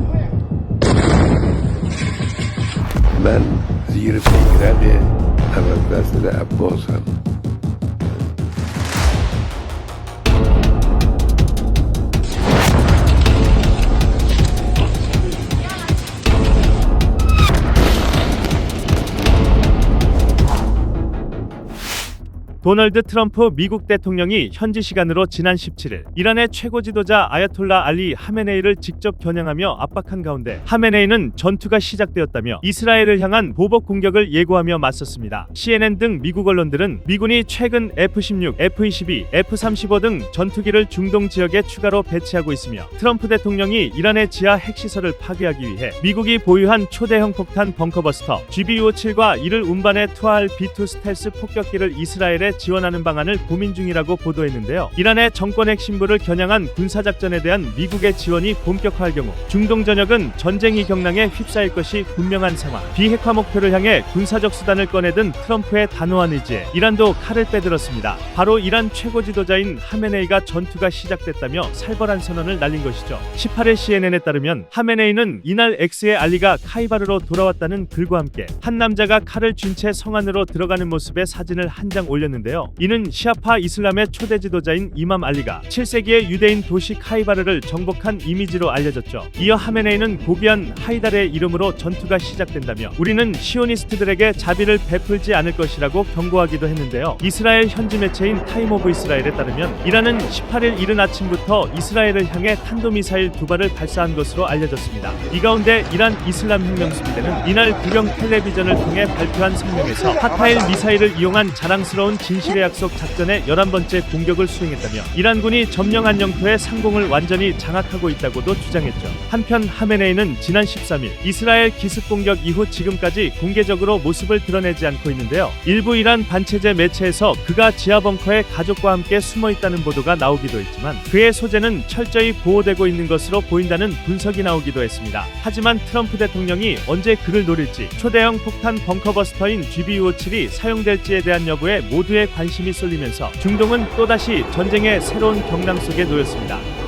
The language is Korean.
misin? Ben ziyirip girer diye evet verse de abba. 도널드 트럼프 미국 대통령이 현지 시간으로 지난 17일 이란의 최고 지도자 아야톨라 알리 하메네이를 직접 겨냥하며 압박한 가운데 하메네이는 전투가 시작되었다며 이스라엘을 향한 보복 공격을 예고하며 맞섰습니다. CNN 등 미국 언론들은 미군이 최근 F-16, F-22, F-35 등 전투기를 중동 지역에 추가로 배치하고 있으며 트럼프 대통령이 이란의 지하 핵시설을 파괴하기 위해 미국이 보유한 초대형 폭탄 벙커버스터 GBU-57과 이를 운반해 투하할 B-2 스텔스 폭격기를 이스라엘에 지원하는 방안을 고민 중이라고 보도했는데요. 이란의 정권 핵심부를 겨냥한 군사작전에 대한 미국의 지원이 본격화할 경우 중동 전역은 전쟁이 경랑에 휩싸일 것이 분명한 상황. 비핵화 목표를 향해 군사적 수단을 꺼내든 트럼프의 단호한 의지에 이란도 칼을 빼들었습니다. 바로 이란 최고 지도자인 하메네이가 전투가 시작됐다며 살벌한 선언을 날린 것이죠. 18일 CNN에 따르면 하메네이는 이날 X의 알리가 카이바르로 돌아왔다는 글과 함께 한 남자가 칼을 쥔 채 성 안으로 들어가는 모습의 사진을 한 장 올렸는데 요. 이는 시아파 이슬람의 초대 지도자인 이맘 알리가 7세기의 유대인 도시 카이바르를 정복한 이미지로 알려졌죠. 이어 하메네이는 고귀한 하이달의 이름으로 전투가 시작된다며 우리는 시오니스트들에게 자비를 베풀지 않을 것이라고 경고하기도 했는데요. 이스라엘 현지 매체인 타임 오브 이스라엘에 따르면 이란은 18일 이른 아침부터 이스라엘을 향해 탄도미사일 두 발을 발사한 것으로 알려졌습니다. 이 가운데 이란 이슬람 혁명 수비대는 이날 국영 텔레비전을 통해 발표한 성명에서 하타일 미사일을 이용한 자랑스러운 진 실의 약속 작전의 11번째 공격을 수행했다며 이란군이 점령한 영토의 상공을 완전히 장악하고 있다고도 주장했죠. 한편 하메네이는 지난 13일 이스라엘 기습 공격 이후 지금까지 공개적으로 모습을 드러내지 않고 있는데요. 일부 이란 반체제 매체에서 그가 지하 벙커에 가족과 함께 숨어 있다는 보도가 나오기도 했지만 그의 소재는 철저히 보호되고 있는 것으로 보인다는 분석이 나오기도 했습니다. 하지만 트럼프 대통령이 언제 그를 노릴지 초대형 폭탄 벙커버스터인 GBU-57이 사용될지에 대한 여부에 모두의 관심이 쏠리면서 중동은 또다시 전쟁의 새로운 경랑 속에 놓였습니다.